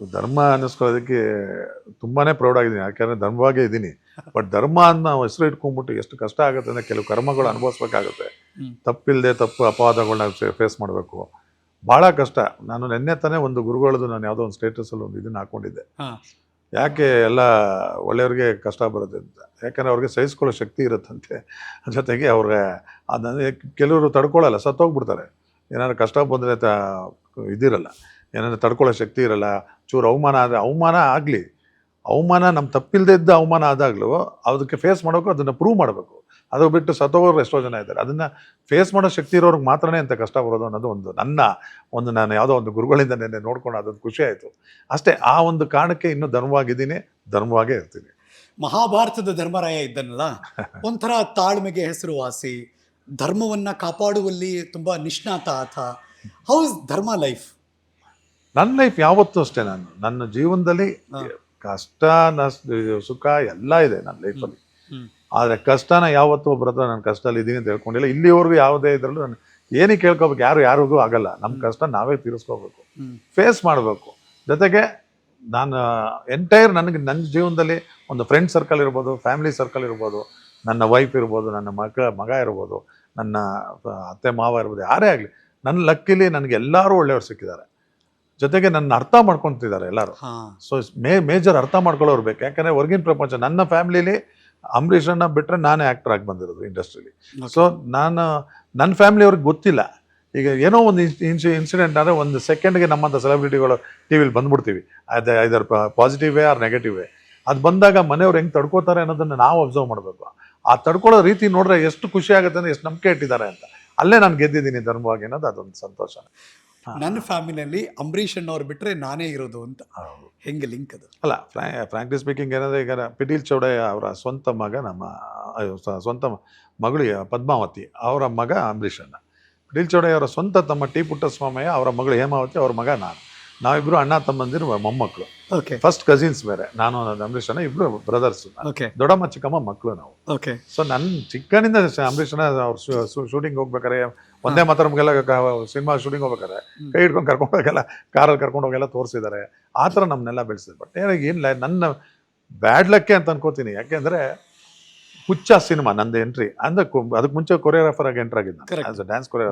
ಧರ್ಮ ಅನ್ನಿಸ್ಕೊಳ್ಳೋದಕ್ಕೆ ತುಂಬಾನೇ ಪ್ರೌಡ್ ಆಗಿದ್ದೀನಿ. ಯಾಕಂದ್ರೆ ಧರ್ಮವಾಗೇ ಇದ್ದೀನಿ. ಬಟ್ ಧರ್ಮ ಅನ್ನೋ ಹೆಸರು ಇಟ್ಕೊಂಡ್ಬಿಟ್ಟು ಎಷ್ಟು ಕಷ್ಟ ಆಗುತ್ತೆ ಅಂದರೆ ಕೆಲವು ಕರ್ಮಗಳು ಅನುಭವಿಸ್ಬೇಕಾಗುತ್ತೆ. ತಪ್ಪಿಲ್ಲದೆ ತಪ್ಪು ಅಪವಾದಗಳನ್ನ ಫೇಸ್ ಮಾಡಬೇಕು. ಭಾಳ ಕಷ್ಟ. ನಾನು ನಿನ್ನೆ ತಾನೇ ಒಂದು ಗುರುಗಳದು ನಾನು ಯಾವುದೋ ಒಂದು ಸ್ಟೇಟಸಲ್ಲಿ ಒಂದು ಇದನ್ನು ಹಾಕೊಂಡಿದ್ದೆ. ಯಾಕೆ ಎಲ್ಲ ಒಳ್ಳೆಯವ್ರಿಗೆ ಕಷ್ಟ ಬರುತ್ತೆ ಅಂತ. ಯಾಕಂದ್ರೆ ಅವ್ರಿಗೆ ಸಹಿಸ್ಕೊಳ್ಳೋ ಶಕ್ತಿ ಇರುತ್ತಂತೆ. ಜೊತೆಗೆ ಅವ್ರಿಗೆ ಅದನ್ನು ಕೆಲವರು ತಡ್ಕೊಳ್ಳಲ್ಲ ಸತ್ತೋಗ್ಬಿಡ್ತಾರೆ. ಏನಾದ್ರು ಕಷ್ಟ ಬಂದರೆ ತ ಇದಿರಲ್ಲ. ಏನಾದ್ರು ತಡ್ಕೊಳ್ಳೋ ಶಕ್ತಿ ಇರಲ್ಲ. ಚೂರು ಅವಮಾನ ಆದರೆ ಅವಮಾನ ಆಗಲಿ. ಅವಮಾನ ನಮ್ಮ ತಪ್ಪಿಲ್ಲದೆ ಇದ್ದ ಅವಮಾನ ಆದಾಗಲೂ ಅದಕ್ಕೆ ಫೇಸ್ ಮಾಡೋಕ್ಕೂ ಅದನ್ನು ಪ್ರೂವ್ ಮಾಡಬೇಕು. ಅದು ಬಿಟ್ಟು ಸತ್ತೋಗೋರು ಎಷ್ಟೋ ಜನ ಇದ್ದಾರೆ. ಅದನ್ನು ಫೇಸ್ ಮಾಡೋ ಶಕ್ತಿ ಇರೋರ್ಗೆ ಮಾತ್ರನೇ ಅಂತ ಕಷ್ಟ ಬರೋದು ಅನ್ನೋದು ಒಂದು ನನ್ನ ಒಂದು ನಾನು ಯಾವುದೋ ಒಂದು ಗುರುಗಳಿಂದ ನೆನ್ನೆ ನೋಡ್ಕೊಂಡು ಅದೊಂದು ಖುಷಿ ಆಯಿತು. ಅಷ್ಟೇ ಆ ಒಂದು ಕಾರಣಕ್ಕೆ ಇನ್ನೂ ಧರ್ಮವಾಗಿದ್ದೀನಿ, ಧರ್ಮವಾಗೇ ಇರ್ತೀನಿ. ಮಹಾಭಾರತದ ಧರ್ಮರಾಯ ಇದ್ದನಲ್ಲ? ಒಂಥರ ತಾಳ್ಮೆಗೆ ಹೆಸರುವಾಸಿ, ಧರ್ಮವನ್ನು ಕಾಪಾಡುವಲ್ಲಿ ತುಂಬ ನಿಷ್ಣಾತ ಆತ. ಹೌಸ್ ಧರ್ಮ ಲೈಫ್ ನನ್ನ ಲೈಫ್ ಯಾವತ್ತೂ ಅಷ್ಟೇ ನಾನು. ನನ್ನ ಜೀವನದಲ್ಲಿ. ಕಷ್ಟ ನಷ್ಟ ಸುಖ ಎಲ್ಲ ಇದೆ ನನ್ನ ಲೈಫಲ್ಲಿ. ಆದರೆ ಕಷ್ಟನ ಯಾವತ್ತೂ ಒಬ್ಬರ ಹತ್ರ ನಾನು ಕಷ್ಟದಲ್ಲಿ ಇದ್ದೀನಿ ಅಂತ ಹೇಳ್ಕೊಂಡಿಲ್ಲ. ಇಲ್ಲಿವರೆಗೂ ಯಾವುದೇ ಇದ್ರಲ್ಲೂ ನಾನು ಏನೇ ಕೇಳ್ಕೊಬೇಕು ಯಾರು ಯಾರಿಗೂ ಆಗಲ್ಲ. ನಮ್ಮ ಕಷ್ಟ ನಾವೇ ತೀರಿಸ್ಕೋಬೇಕು. ಫೇಸ್ ಮಾಡಬೇಕು. ಜೊತೆಗೆ ನಾನು ಎಂಟೈರ್ ನನಗೆ ನನ್ನ ಜೀವನದಲ್ಲಿ ಒಂದು ಫ್ರೆಂಡ್ ಸರ್ಕಲ್ ಇರ್ಬೋದು ಫ್ಯಾಮಿಲಿ ಸರ್ಕಲ್ ಇರ್ಬೋದು ನನ್ನ ವೈಫ್ ಇರ್ಬೋದು ನನ್ನ ಮಗ ಮಗ ಇರ್ಬೋದು ನನ್ನ ಅತ್ತೆ ಮಾವ ಇರ್ಬೋದು ಯಾರೇ ಆಗಲಿ ನನ್ನ ಲಕ್ಕಿಲಿ ನನಗೆ ಎಲ್ಲರೂ ಒಳ್ಳೆಯವ್ರು ಸಿಕ್ಕಿದ್ದಾರೆ. ಜೊತೆಗೆ ನನ್ನ ಅರ್ಥ ಮಾಡ್ಕೊತಿದ್ದಾರೆ ಎಲ್ಲರೂ. ಸೊ ಮೇ ಮೇಜರ್ ಅರ್ಥ ಮಾಡ್ಕೊಳ್ಳೋರು ಬೇಕು. ಯಾಕಂದ್ರೆ ಹೊರಗಿನ ಪ್ರಪಂಚ ನನ್ನ ಫ್ಯಾಮಿಲಿಲಿ ಅಂಬರೀಷನ್ನ ಬಿಟ್ಟರೆ ನಾನೇ ಆ್ಯಕ್ಟರ್ ಆಗಿ ಬಂದಿರೋದು ಇಂಡಸ್ಟ್ರಿಲಿ ಸೊ ನಾನು ನನ್ನ ಫ್ಯಾಮಿಲಿ ಫ್ಯಾಮಿಲಿಯವ್ರಿಗೆ ಗೊತ್ತಿಲ್ಲ. ಈಗ ಏನೋ ಒಂದು ಇನ್ಸಿ ಇನ್ಸಿಡೆಂಟ್ ಅಂದರೆ ಒಂದು ಸೆಕೆಂಡ್ಗೆ ನಮ್ಮಂಥ ಸೆಲೆಬ್ರಿಟಿಗಳು ಟಿ ವಿಲಿ ಬಂದ್ಬಿಡ್ತೀವಿ. ಅದೇ ಇದರ positive way or negative way ಅದು ಬಂದಾಗ ಮನೆಯವ್ರು ಹೆಂಗೆ ತಡ್ಕೋತಾರೆ ಅನ್ನೋದನ್ನು ನಾವು ಅಬ್ಸರ್ವ್ ಮಾಡಬೇಕು. ಆ ತಡ್ಕೊಳ್ಳೋ ರೀತಿ ನೋಡಿದ್ರೆ ಎಷ್ಟು ಖುಷಿ ಆಗುತ್ತೆ ಅಂದರೆ ಎಷ್ಟು ನಂಬಿಕೆ ಇಟ್ಟಿದ್ದಾರೆ ಅಂತ. ಅಲ್ಲೇ ನಾನು ಗೆದ್ದಿದ್ದೀನಿ ಧರ್ಮವಾಗಿ ಅನ್ನೋದು ಅದೊಂದು ಸಂತೋಷ. ನನ್ನ ಫ್ಯಾಮಿಲಿಯಲ್ಲಿ ಅಂಬರೀಷ್ ಅಣ್ಣವ್ರು ಬಿಟ್ರೆ ನಾನೇ ಇರೋದು ಅಂತ ಹೆಂಗೆ ಲಿಂಕ್ ಅದು? ಅಲ್ಲ ಫ್ರಾಂಕ್ಲಿ ಸ್ಪೀಕಿಂಗ್ ಏನಂದ್ರೆ ಈಗ ಪಿಟೀಲ್ ಚೌಡಯ್ಯ ಅವರ ಸ್ವಂತ ಮಗ ನಮ್ಮ ಸ್ವಂತ ಮಗಳು ಪದ್ಮಾವತಿ ಅವರ ಮಗ ಅಂಬರೀಷಣ್ಣ ಪಿಟೀಲ್ ಚೌಡಯ್ಯ ಅವರ ಸ್ವಂತ ತಮ್ಮ ಟಿ ಪುಟ್ಟಸ್ವಾಮಯ್ಯ ಅವರ ಮಗಳು ಹೇಮಾವತಿ ಅವ್ರ ಮಗ ನಾನು. ನಾವಿಬ್ರು ಅಣ್ಣ ತಮ್ಮಂದಿರು ಮೊಮ್ಮಕ್ಕಳು ಓಕೆ. ಫಸ್ಟ್ ಕಸಿನ್ಸ್ ಬೇರೆ ನಾನು ಅಂಬರೀಷ್ ಅಣ್ಣ ಇಬ್ರು ಬ್ರದರ್ಸ್ ಓಕೆ. ದೊಡ್ಡಮ್ಮ ಚಿಕ್ಕಮ್ಮ ಮಕ್ಕಳು ನಾವು. ಓಕೆ. ಸೊ ನನ್ನ ಚಿಕ್ಕನಿಂದ ಅಂಬರೀಷಣ್ಣ ಅವ್ರು ಶೂಟಿಂಗ್ ಹೋಗ್ಬೇಕಾರೆ ಒಂದೇ ಮಾತ್ರ ನಮಗೆಲ್ಲ ಸಿನಿಮಾ ಶೂಟಿಂಗ್ ಹೋಗ್ಬೇಕಾದ್ರೆ ಕೈ ಹಿಡ್ಕೊಂಡು ಕರ್ಕೊಂಡು ಹೋಗೆಲ್ಲ ಕಾರಲ್ಲಿ ಕರ್ಕೊಂಡು ಹೋಗೆಲ್ಲ ತೋರಿಸಿದ್ದಾರೆ. ಆ ಥರ ನಮ್ಮನ್ನೆಲ್ಲ ಬೆಳೆಸಿದ್ರು ಬಟ್ ಏನಾಗಿ ಏನಿಲ್ಲ ನನ್ನ ಬ್ಯಾಡ್ ಲಕ್ಕೆ ಅಂತ ಅನ್ಕೋತೀನಿ. ಯಾಕೆಂದರೆ ಹುಚ್ಚ ಸಿನಿಮಾ ನಂದು ಎಂಟ್ರಿ ಅಂದ್ರೆ ಅದಕ್ಕೆ ಮುಂಚೆ ಕೊರಿಯೋಗ್ರಾಫರ್ ಆಗಿ ಎಂಟ್ರ್ ಆಗಿದ್ದ ಡ್ಯಾನ್ಸ್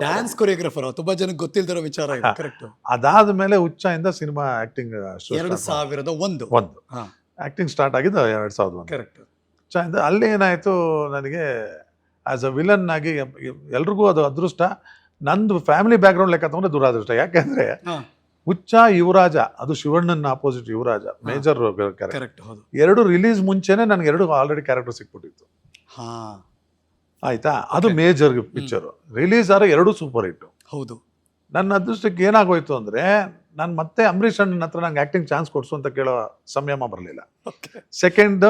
ಡ್ಯಾನ್ಸ್ ಕೊರಿಯೋಗ್ರಾಫರ್ ತುಂಬಾ ಜನಕ್ಕೆ ಗೊತ್ತಿಲ್ದಿರೋ ವಿಚಾರ. ಕರೆಕ್ಟ್ ಅದಾದ ಮೇಲೆ ಹುಚ್ಚ ಸಿನಿಮಾ ಆಕ್ಟಿಂಗ್ ಎರಡು ಸಾವಿರದ ಒಂದು. ಒಂದು. ಆಕ್ಟಿಂಗ್ ಸ್ಟಾರ್ಟ್ ಆಗಿದ್ದು ಎರಡು ಸಾವಿರದ ಒಂದು. ಕರೆಕ್ಟ್ ಅಲ್ಲಿ ಏನಾಯ್ತು ನನಗೆ ಆ್ಯಸ್ ಅ ವಿಲನ್ ಆಗಿ ಎಲ್ರಿಗೂ ಅದು ಅದೃಷ್ಟ. ನಂದು ಫ್ಯಾಮಿಲಿ ಬ್ಯಾಕ್ಗ್ರೌಂಡ್ ಲೆಕ್ಕ ತಗೊಂಡ್ರೆ ದುರಾದೃಷ್ಟ. ಯಾಕೆಂದ್ರೆ. ಹುಚ್ಚ ಯುವರಾಜ ಅದು ಶಿವಣ್ಣನ ಆಪೋಸಿಟ್ ಯುವರಾಜ ಮೇಜರ್ ಹೌದು. ಎರಡು ರಿಲೀಸ್ ಮುಂಚೆನೆ ನನಗೆ ಎರಡು ಆಲ್ರೆಡಿ ಕ್ಯಾರೆಕ್ಟರ್ ಸಿಕ್ಬಿಟ್ಟಿತ್ತು. ಹಾ. ಆಯ್ತಾ? ಅದು. ಮೇಜರ್ ಪಿಕ್ಚರ್ ರಿಲೀಸ್ ಆದ್ರೆ ಎರಡು ಸೂಪರ್ ಹಿಟ್ಟು ಹೌದು. ನನ್ನ ಅದೃಷ್ಟಕ್ಕೆ ಏನಾಗೋಯ್ತು ಅಂದ್ರೆ ನಾನು ಮತ್ತೆ ಅಂಬರೀಷ್ ಅಣ್ಣನ ಹತ್ರ ನಂಗೆ ಆಕ್ಟಿಂಗ್ ಚಾನ್ಸ್ ಕೊಡಿಸು ಅಂತ ಕೇಳೋ ಸಂಯಮ ಬರಲಿಲ್ಲ. ಸೆಕೆಂಡ್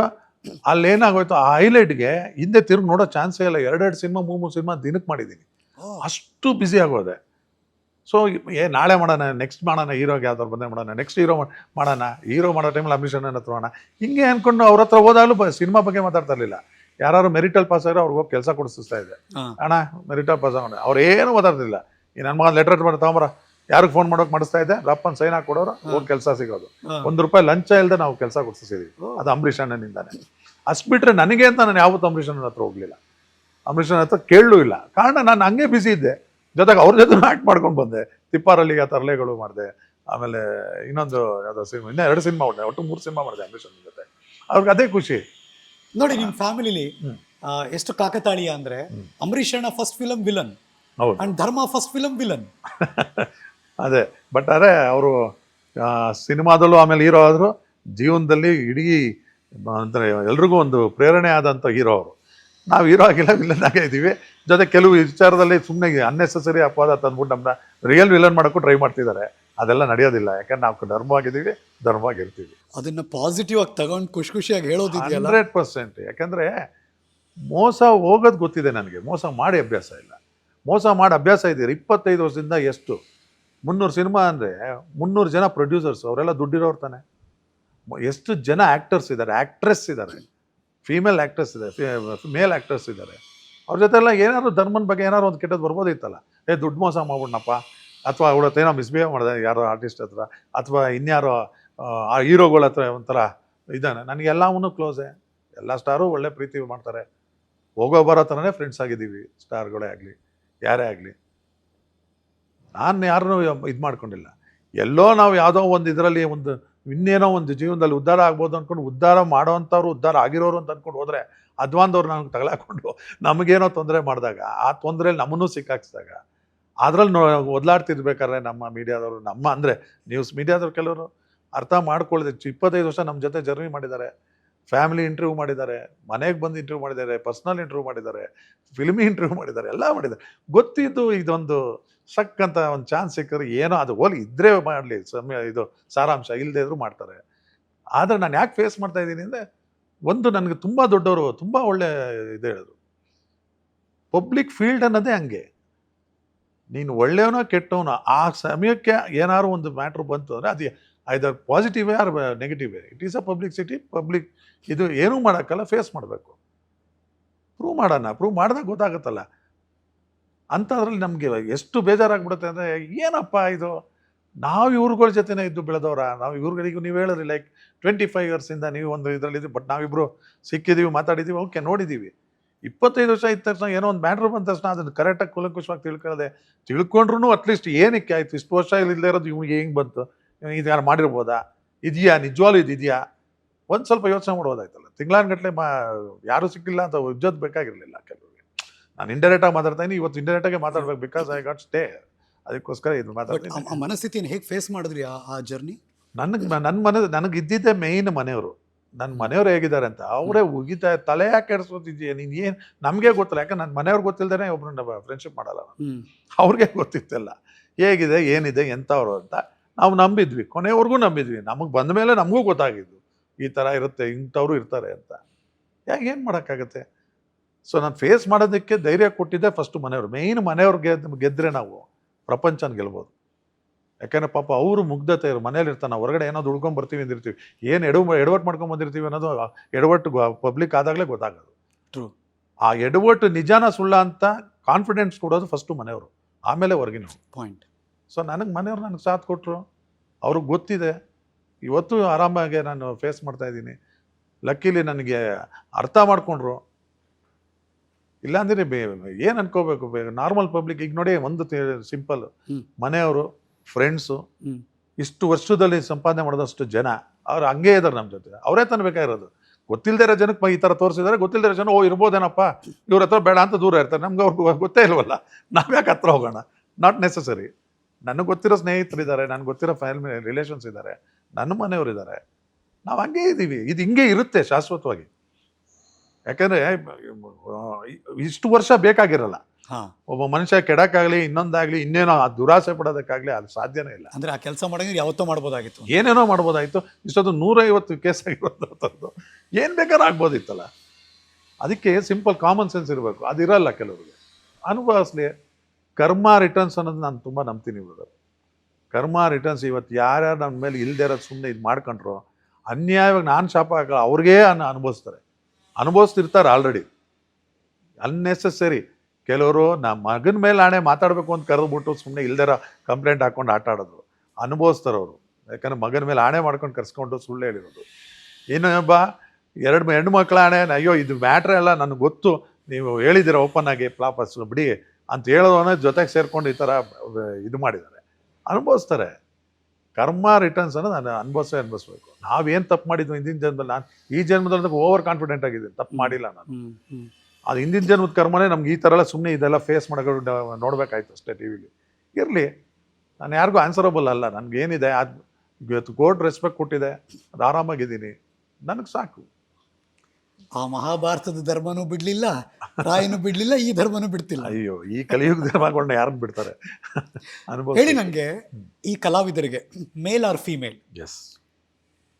ಅಲ್ಲಿ ಏನಾಗೋಯ್ತು ಆ ಹೈಲೈಟ್ಗೆ ಹಿಂದೆ ತಿರುಗಿ ನೋಡೋ ಚಾನ್ಸೇ ಇಲ್ಲ. ಎರಡೆರಡು ಸಿನಿಮಾ ಮೂರು ಮೂರು ಸಿನಿಮಾ ದಿನಕ್ಕೆ ಮಾಡಿದ್ದೀನಿ. ಅಷ್ಟು ಬ್ಯುಸಿ ಆಗೋದೆ. ಸೊ ಏ ನಾಳೆ ಮಾಡೋಣ ನೆಕ್ಸ್ಟ್ ಮಾಡೋಣ ಹೀರೋಗೆ ಯಾವ್ದಾರು ಬಂದೇ ಮಾಡೋಣ ನೆಕ್ಸ್ಟ್ ಹೀರೋ ಮಾಡೋಣ ಹೀರೋ ಮಾಡೋ ಟೈಮಲ್ಲಿ ಅಮಿಷನ್ ಹತ್ರ ಮಾಡೋಣ. ಹಿಂಗೆ ಅಂದ್ಕೊಂಡು ಅವ್ರ ಹತ್ರ ಹೋದಾಗಲೂ ಸಿನಿಮಾ ಬಗ್ಗೆ ಮಾತಾಡ್ತಾ ಇರಲಿಲ್ಲ. ಯಾರು ಮೆರಿಟಲ್ ಪಾಸ್ ಆಗಿರೋ ಅವ್ರಿಗೆ ಹೋಗಿ ಕೆಲಸ ಕೊಡಿಸ್ತಾ ಇದೆ. ಅಣ್ಣ ಮೆರಿಟಲ್ ಪಾಸ್ ಆಗೋಣ ಅವ್ರು ಏನು ಮಾತಾಡ್ತಿಲ್ಲ ಈ ನನ್ನ ಮಗ ಲೆಟ್ರ್ ಮಾಡಿ ತಗೊಂಬರ. ಯಾರಿಗೆ ಫೋನ್ ಮಾಡೋಕೆ ಮಾಡಿಸ್ತಾ ಇದ್ದೆ? ರಪ್ಪನ್ ಸೈನ್ ಕೊಡೋರು ಹೋಗಿ ಕೆಲಸ ಸಿಗೋದು. ಒಂದ್ ರೂಪಾಯಿ ಲಂಚ ಇಲ್ಲದೆ ನಾವು ಕೆಲಸ ಕೊಡಿಸಿದ್ದೀವಿ ಅದು ಅಂಬರೀಷ್ ಅಣ್ಣನಿಂದಾನೆ. ಅಷ್ಟು ಬಿಟ್ರೆ ನನಗೆ ಅಂತ ನಾನು ಯಾವತ್ತು ಅಂಬರೀಷ್ ಅಣ್ಣನ ಹತ್ರ ಹೋಗ್ಲಿಲ್ಲ. ಅಂಬರೀಷ್ ಅಣ್ಣ ಹತ್ರ ಕೇಳಲೂ ಇಲ್ಲ. ಕಾರಣ ನಾನು ಹಂಗೆ ಬಿಸಿ ಇದ್ದೆ. ಜೊತೆಗೆ ಅವ್ರ ಜೊತೆ ಆ್ಯಕ್ಟ್ ಮಾಡ್ಕೊಂಡು ಬಂದೆ. ತಿಪ್ಪಾರಲ್ಲಿಗೆ ತರಲೆಗಳು ಮಾಡಿದೆ. ಆಮೇಲೆ ಇನ್ನೊಂದು ಯಾವುದೋ ಸಿನಿಮಾ ಇನ್ನೂ ಎರಡು ಸಿನಿಮಾ ಮಾಡಿದೆ. ಒಟ್ಟು ಮೂರು ಸಿನಿಮಾ ಮಾಡಿದೆ ಅಂಬರೀಷ್ ಅಣ್ಣನ ಜೊತೆ. ಅವ್ರಿಗೆ ಅದೇ ಖುಷಿ. ನೋಡಿ ನಿಮ್ಮ ಫ್ಯಾಮಿಲಿಲಿ. ಎಷ್ಟು ಕಾಕತಾಳೀಯ ಅಂದ್ರೆ. ಅಂಬರೀಷ್ ಅಣ್ಣ ಫಸ್ಟ್ ಫಿಲಂ ವಿಲನ್ ಹೌದು. And Dharma first film villain ಅದೇ. ಬಟ್ ಅದೇ ಅವರು ಸಿನಿಮಾದಲ್ಲೂ ಆಮೇಲೆ ಹೀರೋ ಆದರೂ ಜೀವನದಲ್ಲಿ ಇಡೀ ಅಂದರೆ ಎಲ್ರಿಗೂ ಒಂದು ಪ್ರೇರಣೆ ಆದಂಥ ಹೀರೋ ಅವರು. ನಾವು ಹೀರೋ ಆಗಿಲ್ಲ ವಿಲನ್ ಆಗೇ ಇದ್ದೀವಿ. ಜೊತೆ ಕೆಲವು ವಿಚಾರದಲ್ಲಿ ಸುಮ್ಮನೆ ಅನ್ನೆಸೆಸರಿ ಅಪವಾದ ತಂದ್ಬಿಟ್ಟು ನಮ್ಮನ್ನ ರಿಯಲ್ ವಿಲನ್ ಮಾಡೋಕ್ಕೂ ಟ್ರೈ ಮಾಡ್ತಿದ್ದಾರೆ. ಅದೆಲ್ಲ ನಡೆಯೋದಿಲ್ಲ. ಯಾಕಂದ್ರೆ ನಾವು ಧರ್ಮವಾಗಿದ್ದೀವಿ ಧರ್ಮವಾಗಿರ್ತೀವಿ. ಅದನ್ನು ಪಾಸಿಟಿವ್ ಆಗಿ ತಗೊಂಡು ಖುಷಿ ಖುಷಿಯಾಗಿ ಹೇಳೋದು ಹಂಡ್ರೆಡ್ ಪರ್ಸೆಂಟ್. ಯಾಕಂದರೆ ಮೋಸ ಹೋಗೋದು ಗೊತ್ತಿದೆ ನನಗೆ. ಮೋಸ ಮಾಡಿ ಅಭ್ಯಾಸ ಇಲ್ಲ. ಮೋಸ ಮಾಡಿ ಅಭ್ಯಾಸ ಇದ್ದೀರಿ? ಇಪ್ಪತ್ತೈದು ವರ್ಷದಿಂದ ಎಷ್ಟು? ಮುನ್ನೂರು ಸಿನಿಮಾ ಅಂದರೆ ಮುನ್ನೂರು ಜನ ಪ್ರೊಡ್ಯೂಸರ್ಸ್ ಅವರೆಲ್ಲ ದುಡ್ಡಿರೋರು ತಾನೆ. ಎಷ್ಟು ಜನ ಆ್ಯಕ್ಟರ್ಸ್ ಇದ್ದಾರೆ ಆ್ಯಕ್ಟ್ರೆಸ್ ಇದ್ದಾರೆ ಫೀಮೇಲ್ ಆ್ಯಕ್ಟ್ರೆಸ್ ಇದೆ ಮೇಲ್ ಆ್ಯಕ್ಟರ್ಸ್ ಇದ್ದಾರೆ. ಅವ್ರ ಜೊತೆ ಎಲ್ಲ ಏನಾದ್ರು ಧರ್ಮನ ಬಗ್ಗೆ ಏನಾದ್ರು ಒಂದು ಕೆಟ್ಟದ್ದು ಬರ್ಬೋದಿತ್ತಲ್ಲ ಏ, ದುಡ್ಡು ಮೋಸ ಮಾಡ್ಬಿಡ್ನಪ್ಪ. ಅಥವಾ ಏನೋ ಮಿಸ್ಬಿಹೇವ್ ಮಾಡಿದೆ, ಯಾರೋ ಆರ್ಟಿಸ್ಟ್ ಹತ್ರ. ಅಥವಾ ಇನ್ಯಾರೋ, ಆ ಹೀರೋಗಳ ಹತ್ರ ಒಂಥರ ಇದ್ದಾನೆ. ನನಗೆ ಎಲ್ಲವನ್ನು ಕ್ಲೋಸೇ ಎಲ್ಲ ಸ್ಟಾರು ಒಳ್ಳೆ ಪ್ರೀತಿ ಮಾಡ್ತಾರೆ. ಹೋಗೋ ಬರೋ ಥರನೇ ಫ್ರೆಂಡ್ಸ್ ಆಗಿದ್ದೀವಿ, ಸ್ಟಾರ್ಗಳೇ ಆಗಲಿ, ಯಾರೇ ಆಗಲಿ. ನಾನು ಯಾರನ್ನೂ ಇದು ಮಾಡ್ಕೊಂಡಿಲ್ಲ. ಎಲ್ಲೋ ನಾವು ಯಾವುದೋ ಒಂದು ಇದರಲ್ಲಿ ಒಂದು, ಇನ್ನೇನೋ ಒಂದು ಜೀವನದಲ್ಲಿ ಉದ್ಧಾರ ಆಗ್ಬೋದು ಅಂದ್ಕೊಂಡು ಉದ್ಧಾರ ಮಾಡೋವಂಥವ್ರು ಉದ್ಧಾರ ಆಗಿರೋರು ಅಂತ ಅಂದ್ಕೊಂಡು ಹೋದರೆ ಅದ್ವಾನ್ದವ್ರು ನನಗೆ ತಗಲಾಕೊಂಡು ನಮಗೇನೋ ತೊಂದರೆ ಮಾಡಿದಾಗ, ಆ ತೊಂದರೆಯಲ್ಲಿ ನಮ್ಮನ್ನು ಸಿಕ್ಕಾಕ್ಸಿದಾಗ ಅದ್ರಲ್ಲಿ ನೋ ಒದ್ಲಾಡ್ತಿರ್ಬೇಕಾದ್ರೆ ನಮ್ಮ ಮೀಡಿಯಾದವರು, ನಮ್ಮ ಅಂದರೆ ನ್ಯೂಸ್ ಮೀಡಿಯಾದವ್ರು ಕೆಲವರು ಅರ್ಥ ಮಾಡ್ಕೊಳ್ಳದೆ ಇಪ್ಪತ್ತೈದು ವರ್ಷ ನಮ್ಮ ಜೊತೆ ಜರ್ನಿ ಮಾಡಿದ್ದಾರೆ. ಫ್ಯಾಮಿಲಿ ಇಂಟರ್ವ್ಯೂ ಮಾಡಿದ್ದಾರೆ, ಮನೆಗೆ ಬಂದು ಇಂಟರ್ವ್ಯೂ ಮಾಡಿದ್ದಾರೆ ಪರ್ಸ್ನಲ್ ಇಂಟರ್ವ್ಯೂ ಮಾಡಿದ್ದಾರೆ ಫಿಲ್ಮಿ ಇಂಟರ್ವ್ಯೂ ಮಾಡಿದ್ದಾರೆ, ಎಲ್ಲ ಮಾಡಿದ್ದಾರೆ. ಗೊತ್ತಿದ್ದು ಇದೊಂದು ಸಕ್ ಅಂತ ಒಂದು ಚಾನ್ಸ್ ಸಿಕ್ಕಿದ್ರೆ ಏನೋ ಅದು ಹೋಲಿ ಇದ್ದರೆ ಮಾಡಲಿ, ಸಮಯ ಇದು ಸಾರಾಂಶ ಇಲ್ಲದೆ ಇದ್ರೂ ಮಾಡ್ತಾರೆ. ಆದರೆ ನಾನು ಯಾಕೆ ಫೇಸ್ ಮಾಡ್ತಾ ಇದ್ದೀನಿ ಅಂದರೆ, ಒಂದು ನನಗೆ ತುಂಬ ದೊಡ್ಡವರು, ತುಂಬ ಒಳ್ಳೆ ಇದು ಹೇಳಿದ್ರು. ಪಬ್ಲಿಕ್ ಫೀಲ್ಡ್ ಅನ್ನೋದೇ ಹಂಗೆ. ನೀನು ಒಳ್ಳೆಯವನೋ ಕೆಟ್ಟವನೋ, ಆ ಸಮಯಕ್ಕೆ ಏನಾದ್ರು ಒಂದು ಮ್ಯಾಟ್ರ್ ಬಂತು ಅಂದರೆ ಅದು either positive or negative it is a publicity public ಇದು ಏನೂ ಮಾಡೋಕ್ಕಲ್ಲ ಫೇಸ್ ಮಾಡಬೇಕು. ಪ್ರೂವ್ ಮಾಡೋಣ ಪ್ರೂವ್ ಮಾಡಿದಾಗ ಗೊತ್ತಾಗುತ್ತಲ್ಲ. ಅಂಥದ್ರಲ್ಲಿ ನಮಗೆ ಎಷ್ಟು ಬೇಜಾರಾಗ್ಬಿಡುತ್ತೆ ಅಂದರೆ, ಏನಪ್ಪ ಇದು? ನಾವು ಇವ್ರುಗಳ ಜೊತೆನೇ ಇದ್ದು ಬೆಳೆದವರ. ನಾವು ಇವ್ರುಗಳಿಗೆ ನೀವು ಹೇಳಿದ್ರಿ ಲೈಕ್ ಟ್ವೆಂಟಿ ಫೈವ್ ಇಯರ್ಸಿಂದ ನೀವು ಒಂದು ಇದರಲ್ಲಿದ್ದೀವಿ ಬಟ್ ನಾವಿಬ್ಬರು ಸಿಕ್ಕಿದ್ದೀವಿ ಮಾತಾಡಿದ್ದೀವಿ ಓಕೆ ನೋಡಿದ್ದೀವಿ ಇಪ್ಪತ್ತೈದು ವರ್ಷ ಇದ್ದ ತಕ್ಷಣ ಏನೋ ಒಂದು ಮ್ಯಾಟ್ರ್ ಬಂದ ತಕ್ಷಣ ಅದನ್ನು ಕರೆಕ್ಟಾಗಿ ಕುಲಂಕುಷವಾಗಿ ತಿಳ್ಕೊಳ್ಳದೆ ತಿಳ್ಕೊಂಡ್ರು ಅಟ್ಲೀಸ್ಟ್ ಏನಕ್ಕೆ ಆಯಿತು? ಇಷ್ಟು ವರ್ಷ ಇಲ್ಲದೆ ಇರೋದು ಇವ್ನಿಗೆ ಹೆಂಗೆ ಬಂತು? ಇದು ಯಾರು ಮಾಡಿರ್ಬೋದಾ? ಇದೆಯಾ? ನಿಜವಾಗ್ಲೂ ಇದು ಇದೆಯಾ? ಒಂದು ಸ್ವಲ್ಪ ಯೋಚನೆ ಮಾಡ್ಬೋದಾಯ್ತಲ್ಲ ತಿಂಗಳಾನ್ಗಟ್ಲೆ ಮಾ ಯಾರೂ ಸಿಕ್ಕಿಲ್ಲ ಅಂತ ಉಜ್ಜೋದು ಬೇಕಾಗಿರಲಿಲ್ಲ ಕೆಲವರಿಗೆ. ನಾನು ಇಂಡೈರೆಕ್ಟಾಗಿ ಮಾತಾಡ್ತಾ ಇದ್ದೀನಿ ಇವತ್ತು ಇಂಡೈರೆಕ್ಟಾಗಿ ಮಾತಾಡ್ಬೇಕು ಬಿಕಾಸ್ ಐ ಗಾಟ್ ಸ್ಟೇ ಅದಕ್ಕೋಸ್ಕರ ಇದು ಮಾತಾಡ್ತೀನಿ. ಆ ಮನಸ್ಥಿತಿಯನ್ನು ಹೇಗೆ ಫೇಸ್ ಮಾಡಿದ್ರಿ ಆ ಜರ್ನಿ ನನಗೆ ನನ್ನ ಮನೆ ನನಗೆ ಇದ್ದಿದ್ದೇ ಮೇಯ್ನ್ ಮನೆಯವರು. ನನ್ನ ಮನೆಯವರು ಹೇಗಿದ್ದಾರೆ ಅಂತ. ಅವರೇ ಉಗಿತಾ ತಲೆ ಯಾಕೆ ನೀನು ಏನು ನಮಗೆ ಗೊತ್ತಿಲ್ಲ. ಯಾಕೆ ನನ್ನ ಮನೆಯವ್ರಿಗೆ ಗೊತ್ತಿಲ್ಲದೇ ಒಬ್ಬರನ್ನ ಫ್ರೆಂಡ್ಶಿಪ್ ಮಾಡಲ್ಲ ಅವ್ರಿಗೆ ಗೊತ್ತಿತ್ತಲ್ಲ. ಹೇಗಿದೆ ಏನಿದೆ ಎಂಥವ್ರು ಅಂತ. ನಾವು ನಂಬಿದ್ವಿ. ಕೊನೆವರೆಗೂ ನಂಬಿದ್ವಿ. ನಮಗೆ ಬಂದ ಮೇಲೆ ನಮಗೂ ಗೊತ್ತಾಗಿದ್ದು. ಈ ಥರ ಇರುತ್ತೆ ಇಂಥವ್ರು ಇರ್ತಾರೆ ಅಂತ. ಯಾಕೆ ಏನು ಮಾಡೋಕ್ಕಾಗತ್ತೆ? ಸೊ ನಾನು ಫೇಸ್ ಮಾಡೋದಕ್ಕೆ ಧೈರ್ಯ ಕೊಟ್ಟಿದ್ದೆ ಫಸ್ಟು ಮನೆಯವರು. ಮೇಯ್ನ್ ಮನೆಯವ್ರು ಗೆದ್ದು ಗೆದ್ದರೆ ನಾವು ಪ್ರಪಂಚನ ಗೆಲ್ಬೋದು. ಯಾಕೆಂದ್ರೆ ಪಾಪ ಅವರು ಮುಗ್ಧತೆ ಇರು ಮನೇಲಿ ಇರ್ತಾನೆ ನಾವು ಹೊರಗಡೆ ಏನೋ ದುಡ್ಕೊಂಡು ಬರ್ತೀವಿ ಅಂದಿರ್ತೀವಿ. ಏನು ಎಡವ ಎಡವಟ್ಟು ಮಾಡ್ಕೊಂಡ್ ಬಂದಿರ್ತೀವಿ ಅನ್ನೋದು ಎಡವಟ್ಟು ಪಬ್ಲಿಕ್ ಆದಾಗಲೇ ಗೊತ್ತಾಗೋದು. ಟ್ರೂ ಆ ಎಡವಟ್ಟು ನಿಜಾನ ಸುಳ್ಳ ಅಂತ ಕಾನ್ಫಿಡೆನ್ಸ್ ಕೊಡೋದು ಫಸ್ಟು ಮನೆಯವರು. ಆಮೇಲೆ ಹೊರಗಿನ ಪಾಯಿಂಟ್ ಸೊ ನನಗೆ ಮನೆಯವ್ರು ನನಗೆ ಸಾಥ್ ಕೊಟ್ಟರು ಅವ್ರಿಗೆ ಗೊತ್ತಿದೆ. ಇವತ್ತು ಆರಾಮಾಗಿ ನಾನು ಫೇಸ್ ಮಾಡ್ತಾ ಇದ್ದೀನಿ. ಲಕ್ಕಿಲಿ ನನಗೆ ಅರ್ಥ ಮಾಡ್ಕೊಂಡ್ರು. ಇಲ್ಲಾಂದ್ರೆ ಏನು ಅನ್ಕೋಬೇಕು ನಾರ್ಮಲ್ ಪಬ್ಲಿಕ್ ಈಗ ನೋಡಿ ಒಂದು ಸಿಂಪಲ್ ಮನೆಯವರು ಫ್ರೆಂಡ್ಸು. ಇಷ್ಟು ವರ್ಷದಲ್ಲಿ ಸಂಪಾದನೆ ಮಾಡಿದಷ್ಟು ಜನ ಅವ್ರು ಹಂಗೆ ಇದ್ದಾರೆ ನಮ್ಮ ಜೊತೆ. ಅವರೇ ತನ್ಬೇಕಾಗಿರೋದು ಗೊತ್ತಿಲ್ಲದೆ ಇರೋ ಜನಕ್ಕೆ ಈ ಥರ ತೋರಿಸಿದ್ರೆ ಗೊತ್ತಿಲ್ಲದೆ ಇರೋ ಜನ ಓ ಇರ್ಬೋದೇನಪ್ಪ? ಇವ್ರ ಹತ್ರ ಬೇಡ ಅಂತ ದೂರ ಇರ್ತಾರೆ. ನಮ್ಗೆ ಅವ್ರಿಗೆ ಗೊತ್ತೇ ಇಲ್ವಲ್ಲ? ನಾವ್ಯಾಕೆ ಹತ್ರ ಹೋಗೋಣ? ನಾಟ್ ನೆಸಸರಿ ನನಗೆ ಗೊತ್ತಿರೋ ಸ್ನೇಹಿತರಿದ್ದಾರೆ ನನಗೆ ಗೊತ್ತಿರೋ ಫ್ಯಾಮಿಲಿ ರಿಲೇಷನ್ಸ್ ಇದ್ದಾರೆ ನನ್ನ ಮನೆಯವರು ಇದ್ದಾರೆ ನಾವು ಹಂಗೆ ಇದ್ದೀವಿ ಇದು ಹಿಂಗೆ ಇರುತ್ತೆ ಶಾಶ್ವತವಾಗಿ. ಯಾಕಂದರೆ ಇಷ್ಟು ವರ್ಷ ಬೇಕಾಗಿರಲ್ಲ. ಹಾ. ಒಬ್ಬ ಮನುಷ್ಯ ಕೆಡಕ್ಕಾಗಲಿ ಇನ್ನೊಂದಾಗಲಿ ಇನ್ನೇನೋ ಆ ದುರಾಸೆ ಪಡೋದಕ್ಕಾಗಲಿ ಅದು ಸಾಧ್ಯನೇ ಇಲ್ಲ. ಅಂದರೆ ಆ ಕೆಲಸ ಮಾಡಿದ್ರೆ ಯಾವತ್ತೋ ಮಾಡ್ಬೋದಾಗಿತ್ತು. ಏನೇನೋ ಮಾಡ್ಬೋದಾಗಿತ್ತು ಇಷ್ಟೊಂದು ನೂರೈವತ್ತು ಕೇಸ್ ಆಗಿರುವಂಥದ್ದು ಏನು ಬೇಕಾದ್ರೂ ಆಗ್ಬೋದಿತ್ತಲ್ಲ. ಅದಕ್ಕೆ ಸಿಂಪಲ್ ಕಾಮನ್ ಸೆನ್ಸ್ ಇರಬೇಕು. ಅದಿರಲ್ಲ ಕೆಲವ್ರಿಗೆ. ಅನುಭವಿಸ್ಲಿ. ಕರ್ಮ ರಿಟರ್ನ್ಸ್ ಅನ್ನೋದು ನಾನು ತುಂಬ ನಂಬ್ತೀನಿ ಬ್ರದರ್ ಕರ್ಮ ರಿಟರ್ನ್ಸ್ ಇವತ್ತು ಯಾರ್ಯಾರು ನನ್ನ ಮೇಲೆ ಇಲ್ಲದೆ ಇರೋದು ಸುಮ್ಮನೆ ಇದು ಮಾಡ್ಕೊಂಡ್ರು, ಅನ್ಯಾಯವಾಗಿ ನಾನು ಶಾಪ ಹಾಕಲ್ಲ, ಅವ್ರಿಗೇ ಅನ್ನ ಅನುಭವಿಸ್ತಾರೆ. ಅನುಭವಿಸ್ತಿರ್ತಾರೆ ಆಲ್ರೆಡಿ ಅನ್ನೆಸೆಸರಿ ಕೆಲವರು ನಮ್ಮ ಮಗನ ಮೇಲೆ ಆಣೆ ಮಾತಾಡಬೇಕು ಅಂತ ಕರೆದುಬಿಟ್ಟು ಸುಮ್ಮನೆ ಇಲ್ದಿರೋ ಕಂಪ್ಲೇಂಟ್ ಹಾಕೊಂಡು ಆಟ ಆಡೋದು. ಅನುಭವಿಸ್ತಾರೆ ಅವರು. ಯಾಕಂದ್ರೆ ಮಗನ ಮೇಲೆ ಆಣೆ ಮಾಡ್ಕೊಂಡು ಕರ್ಸ್ಕೊಂಡು ಸುಳ್ಳು ಹೇಳಿರೋದು. ಇನ್ನೊಬ್ಬ ಎರಡು ಹೆಣ್ಣು ಮಕ್ಕಳ ಆಣೆ ಅಯ್ಯೋ, ಇದು ಮ್ಯಾಟ್ರ್ ಎಲ್ಲ ನನಗೆ ಗೊತ್ತು. ನೀವು ಹೇಳಿದ್ದೀರ ಓಪನ್ ಆಗಿ ಪ್ಲಾಪಸ್ ಬಿಡಿ. ಅಂತ ಹೇಳೋದನ್ನ ಜೊತೆಗೆ ಸೇರ್ಕೊಂಡು ಈ ಥರ ಇದು ಮಾಡಿದ್ದಾರೆ. ಅನುಭವಿಸ್ತಾರೆ. ಕರ್ಮ ರಿಟರ್ನ್ಸ್ ಅನ್ನೋದು ನಾನು ಅನುಭವಿಸೇ ಅನುಭವಿಸ್ಬೇಕು. ನಾವೇನು ತಪ್ಪು ಮಾಡಿದ್ವಿ ಹಿಂದಿನ ಜನ್ಮದಲ್ಲಿ ನಾನು ಈ ಜನ್ಮದಲ್ಲಿ ಓವರ್ ಕಾನ್ಫಿಡೆಂಟ್ ಆಗಿದ್ದೀನಿ. ತಪ್ಪು ಮಾಡಿಲ್ಲ ನಾನು. ಅದು ಹಿಂದಿನ ಜನ್ಮದ ಕರ್ಮನೇ ನಮ್ಗೆ ಈ ಥರ ಎಲ್ಲ ಸುಮ್ಮನೆ ಇದೆಲ್ಲ ಫೇಸ್ ಮಾಡೋದು ನೋಡಬೇಕಾಯ್ತು ಅಷ್ಟೇ ಟಿ ವಿಲಿ. ಇರಲಿ. ನಾನು ಯಾರಿಗೂ ಆನ್ಸರಬಲ್ ಅಲ್ಲ. ನನಗೆ ಏನಿದೆ ಅದು ಗೋಡ್ ಕೋರ್ಟ್ ರೆಸ್ಪೆಕ್ಟ್ ಕೊಟ್ಟಿದೆ. ಅದು ಆರಾಮಾಗಿದ್ದೀನಿ. ನನಗೆ ಸಾಕು. ಆ ಮಹಾಭಾರತದ ಧರ್ಮನೂ ಬಿಡ್ಲಿಲ್ಲ ರಾಯನು ಬಿಡ್ಲಿಲ್ಲ ಈ ಧರ್ಮನೂ ಬಿಡ್ತಿಲ್ಲ. ಅಯ್ಯೋ ಈ ಕಲಿಯುಗ ಧರ್ಮಗಳನ್ನ ಯಾರನ್ನ ಬಿಡ್ತಾರೆ? ಅನುಭವ ಹೇಳಿ ನಂಗೆ ಈ ಕಲಾವಿದರಿಗೆ ಮೇಲ್ ಆರ್ ಫೀಮೇಲ್ ಎಸ್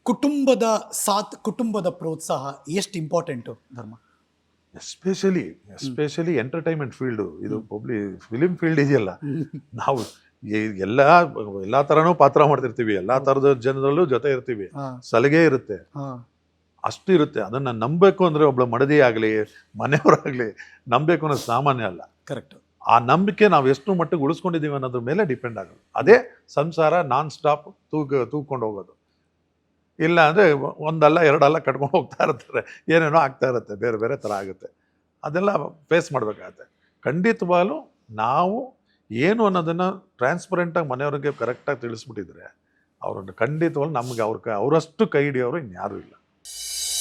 ಕುಟುಂಬದ ಸಾತ್ ಕುಟುಂಬದ ಪ್ರೋತ್ಸಾಹ ಎಷ್ಟು ಇಂಪಾರ್ಟೆಂಟು ಧರ್ಮ? ಎಸ್ಪೆಷಲಿ ಎಸ್ಪೆಷಲಿ ಎಂಟರ್ಟೈನ್ಮೆಂಟ್ ಫೀಲ್ಡು ಇದು ಪಬ್ಲಿ ಫಿಲಿಮ್ ಫೀಲ್ಡ್ ಇದೆಯಲ್ಲ. ನಾವು ಎಲ್ಲ ಎಲ್ಲ ಥರನೂ ಪಾತ್ರ ಮಾಡ್ತಿರ್ತೀವಿ. ಎಲ್ಲ ಥರದ ಜನರಲ್ಲೂ ಜೊತೆ ಇರ್ತೀವಿ. ಸಲಿಗೆ ಇರುತ್ತೆ. ಹಾ. ಅಷ್ಟು ಇರುತ್ತೆ. ಅದನ್ನು ನಂಬಬೇಕು ಅಂದರೆ ಒಬ್ಬಳು ಮಡದಿ ಆಗಲಿ ಮನೆಯವರಾಗಲಿ ನಂಬಬೇಕು ಅನ್ನೋದು ಸಾಮಾನ್ಯ ಅಲ್ಲ. ಕರೆಕ್ಟ್ ಆ ನಂಬಿಕೆ ನಾವು ಎಷ್ಟು ಮಟ್ಟಿಗೆ ಉಳಿಸ್ಕೊಂಡಿದ್ದೀವಿ ಅನ್ನೋದ್ರ ಮೇಲೆ ಡಿಪೆಂಡ್ ಆಗೋದು. ಅದೇ ಸಂಸಾರ ನಾನ್ ಸ್ಟಾಪ್ ತೂಕ ತೂಕೊಂಡು ಹೋಗೋದು. ಇಲ್ಲ ಅಂದರೆ ಒಂದಲ್ಲ ಎರಡಲ್ಲ ಕಟ್ಕೊಂಡು ಹೋಗ್ತಾ ಇರ್ತಾರೆ. ಏನೇನೋ ಆಗ್ತಾ ಇರುತ್ತೆ ಬೇರೆ ಬೇರೆ ಥರ ಆಗುತ್ತೆ. ಅದೆಲ್ಲ ಫೇಸ್ ಮಾಡಬೇಕಾಗತ್ತೆ. ಖಂಡಿತವಾಗ್ಲೂ ನಾವು ಏನು ಅನ್ನೋದನ್ನು ಟ್ರಾನ್ಸ್ಪರೆಂಟಾಗಿ ಮನೆಯವ್ರಿಗೆ ಕರೆಕ್ಟಾಗಿ ತಿಳಿಸ್ಬಿಟ್ಟಿದ್ರೆ ಅವ್ರನ್ನ ಖಂಡಿತವಾಗ್ಲೂ ನಮ್ಗೆ ಅವ್ರ ಕ ಅವರಷ್ಟು ಕೈ ಹಿಡಿಯೋರು ಇನ್ಯಾರೂ ಇಲ್ಲ. you